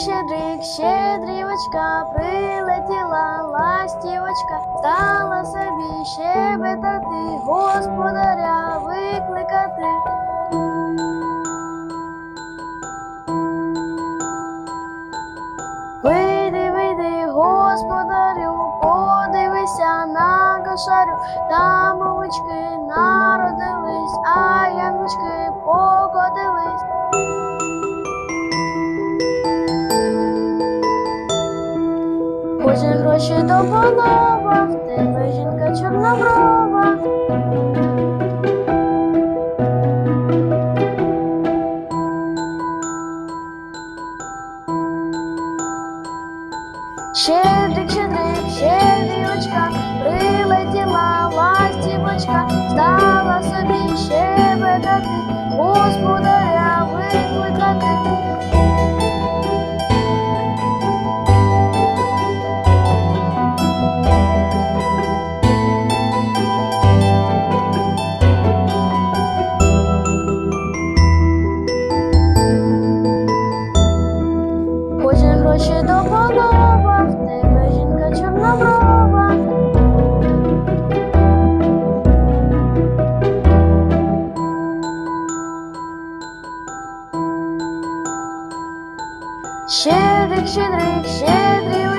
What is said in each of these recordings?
щедрівочка, прилетіла ластівочка, стала собі щебетати, господаря викликати. Вийди, вийди, господарю, подивися на кошарю, там овочки народились, а яночки Хоче гроші до полова, в тебе жінка чорноброва. Щедрик, ще щедрівочка, прилетіла Щедрик, щедрик, щедрівочка,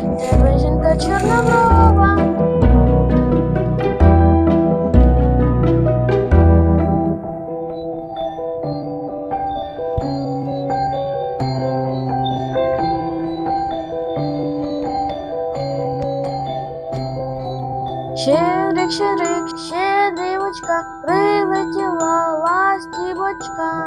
тебе жінка чорноброва. Щедрик, щедрик, щедрівочка, прилетіла ластівочка.